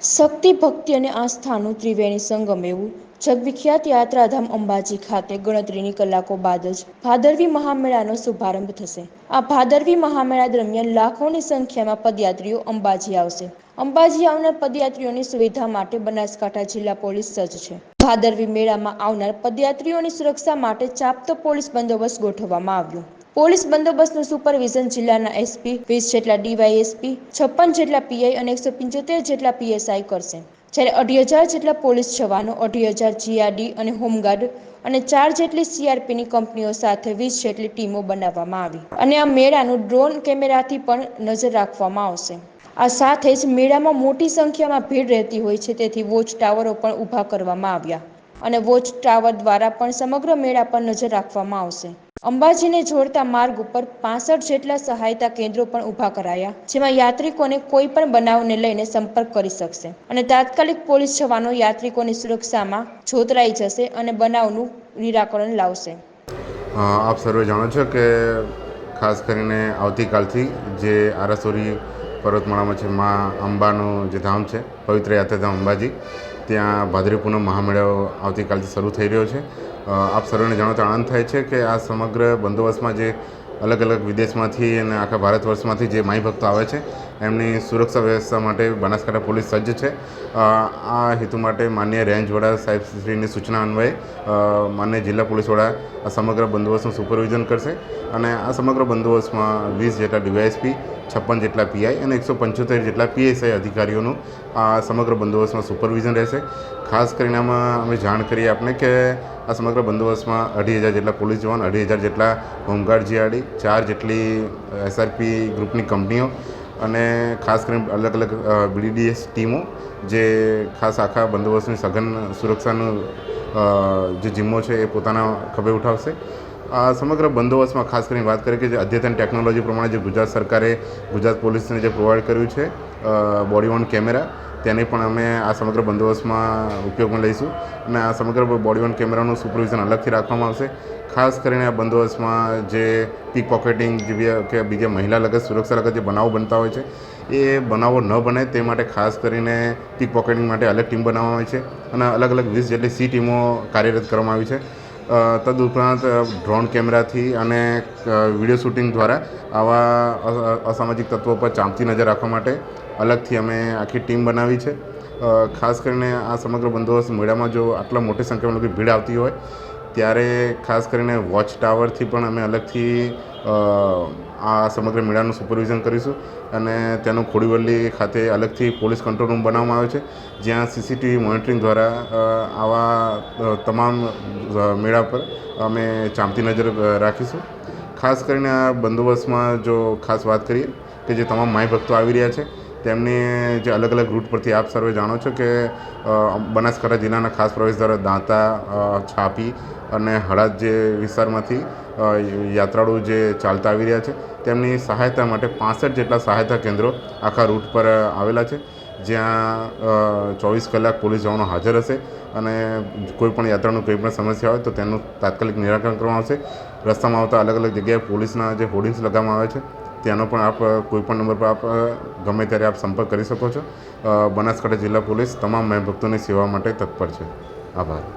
શક્તિ, ભક્તિ અને આસ્થાનું ત્રિવેણી સંગમ એવું. જગવિખ્યાત યાત્રાધામ અંબાજી ખાતે ગણતરીની કલાકો બાદ જ ભાદરવી મહામેળાનો શુભારંભ થશે. આ ભાદરવી મહામેળા દરમિયાન લાખોની સંખ્યામાં પદયાત્રીઓ અંબાજી આવશે. અંબાજી આવનાર પદયાત્રીઓની સુવિધા માટે બનાસકાંઠા જિલ્લા પોલીસ સજ્જ છે. ભાદરવી મેળામાં આવનાર પદયાત્રીઓની સુરક્ષા માટે ચાપતો પોલીસ બંદોબસ્ત ગોઠવવામાં આવ્યો. પોલીસ બંદોબસ્તનું સુપરવિઝન જિલ્લાના એસપી, વીસ જેટલા ડીવાયએસપી, છપ્પન જેટલા પીઆઈ અને એકસો પંચોતેર જેટલા પીએસઆઈ કરશે. જ્યારે અઢી હજાર જેટલા પોલીસ જવાનો, અઢી હજાર જીઆરડી અને હોમગાર્ડ અને ચાર જેટલી સીઆરપીની કંપનીઓ સાથે વીસ જેટલી ટીમો બનાવવામાં આવી. અને આ મેળાનું ડ્રોન કેમેરાથી પણ નજર રાખવામાં આવશે. આ સાથે જ મેળામાં મોટી સંખ્યામાં ભીડ રહેતી હોય છે, તેથી વોચ ટાવરો પણ ઊભા કરવામાં આવ્યા. અને વોચ ટાવર દ્વારા પણ સમગ્ર મેળા પર નજર રાખવામાં આવશે. અંબાજીને જોડતા માર્ગ ઉપર પાસઠ જેટલા સહાયતા કેન્દ્રો પણ ઊભા કરાયા, જેમાં યાત્રિકોને કોઈ પણ બનાવને લઈને સંપર્ક કરી શકશે અને તાત્કાલિક પોલીસ જવાનો યાત્રિકોની સુરક્ષામાં જોતરાઈ જશે અને બનાવનું નિરાકરણ લાવશે. આપ સર્વે જાણો છો કે ખાસ કરીને આવતીકાલથી જે આરાસોરી પર્વતમાળામાં છે, મા અંબાનું જે ધામ છે, પવિત્ર યાત્રાધામ અંબાજી ત્યાં ભાદરી પૂનમ મહામેળો આવતીકાલથી શરૂ થઈ રહ્યો છે. આપ સર્વેને જાણો તો આનંદ થાય છે કે આ સમગ્ર બંદોબસ્તમાં જે અલગ અલગ વિદેશમાંથી અને આખા ભારત વર્ષમાંથી જે માઈ ભક્તો આવે છે, એમની સુરક્ષા વ્યવસ્થા માટે બનાસકાંઠા પોલીસ સજ્જ છે. આ હેતુ માટે માન્ય રેન્જ વડા સાહેબ શ્રીની સૂચના અન્વયે માન્ય જિલ્લા પોલીસ વડા આ સમગ્ર બંદોબસ્તનું સુપરવિઝન કરશે. અને આ સમગ્ર બંદોબસ્તમાં વીસ જેટલા ડીવાયએસપી, છપ્પન જેટલા પીઆઈ અને એકસો પંચોતેર જેટલા પીએસઆઈ અધિકારીઓનું આ સમગ્ર બંદોબસ્તમાં સુપરવિઝન રહેશે. ખાસ કરીને આમાં અમે જાણ કરીએ આપને કે આ સમગ્ર બંદોબસ્તમાં અઢી હજાર જેટલા પોલીસ જવાન, અઢી હજાર જેટલા હોમગાર્ડ જીઆરડી, ચાર જેટલી એસઆરપી ગ્રુપની કંપનીઓ અને ખાસ કરીને અલગ અલગ બીડીડીએસ ટીમો જે ખાસ આખા બંદોબસ્તની સઘન સુરક્ષાનું જે જિમ્મો છે એ પોતાના ખભે ઉઠાવશે. આ સમગ્ર બંદોબસ્તમાં ખાસ કરીને વાત કરીએ કે જે અદ્યતન ટેકનોલોજી પ્રમાણે જે ગુજરાત સરકારે ગુજરાત પોલીસને જે પ્રોવાઈડ કર્યું છે બોડી ઓન કેમેરા તેને પણ અમે આ સમગ્ર બંદોબસ્તમાં ઉપયોગમાં લઈશું અને આ સમગ્ર બોડી ઓન કેમેરાનું સુપરવિઝન અલગથી રાખવામાં આવશે. ખાસ કરીને આ બંદોબસ્તમાં જે પીક પોકેટિંગ જેવી કે બીજા મહિલા લગત સુરક્ષા લગત જે બનાવો બનતા હોય છે, એ બનાવો ન બને તે માટે ખાસ કરીને પીક પોકેટિંગ માટે અલગ ટીમ બનાવવામાં આવી છે અને અલગ અલગ વીસ જેટલી સી ટીમો કાર્યરત કરવામાં આવી છે. તદુપરાંત ડ્રોન કેમેરાથી અને વીડિયો શૂટિંગ દ્વારા આવા અસામાજિક તત્વો પર ચાંપતી નજર રાખવા માટે અલગથી અમે આખી ટીમ બનાવી છે. ખાસ કરીને આ સમગ્ર બંદોબસ્ત મેળામાં જો આટલા મોટી સંખ્યામાં લોકો ભીડ આવતી હોય ત્યારે ખાસ કરીને વોચ ટાવરથી પણ અમે અલગથી આ સમગ્ર મેળાનું સુપરવિઝન કરીશું અને તેનું ખોડીવલ્લી ખાતે અલગથી પોલીસ કંટ્રોલ રૂમ બનાવવામાં આવ્યો છે, જ્યાં સીસીટીવી મોનિટરિંગ દ્વારા આવા તમામ મેળા પર અમે ચાંપતી નજર રાખીશું. ખાસ કરીને આ બંદોબસ્તમાં જો ખાસ વાત કરીએ કે જે તમામ માય ભક્તો આવી રહ્યા છે તેમની જે અલગ અલગ રૂટ પરથી આપ સર્વે જાણો છો કે બનાસકાંઠા જિલ્લાના ખાસ પ્રવેશદ્વાર દાંતા છાપી અને હળાદ જે વિસ્તારમાંથી યાત્રાળુ જે ચાલતા આવી રહ્યા છે, તેમની સહાયતા માટે પાસઠ જેટલા સહાયતા કેન્દ્રો આખા રૂટ પર આવેલા છે. જ્યાં ચોવીસ કલાક પોલીસ જવાનો હાજર હશે અને કોઈ પણ યાત્રાનું કોઈ પણ સમસ્યા હોય તો તેનું તાત્કાલિક નિરાકરણ કરવામાં આવશે. રસ્તામાં આવતા અલગ અલગ જગ્યાએ પોલીસના જે હોર્ડિંગ્સ લગાવવામાં આવે છે. ત્યાંનો પણ આપ, કોઈ પણ નંબર પર આપ, ગમે ત્યારે આપ સંપર્ક કરી શકો છો. બનાસકાંઠા જિલ્લા પોલીસ તમામ મહેભક્તોની સેવા માટે તત્પર છે. આભાર.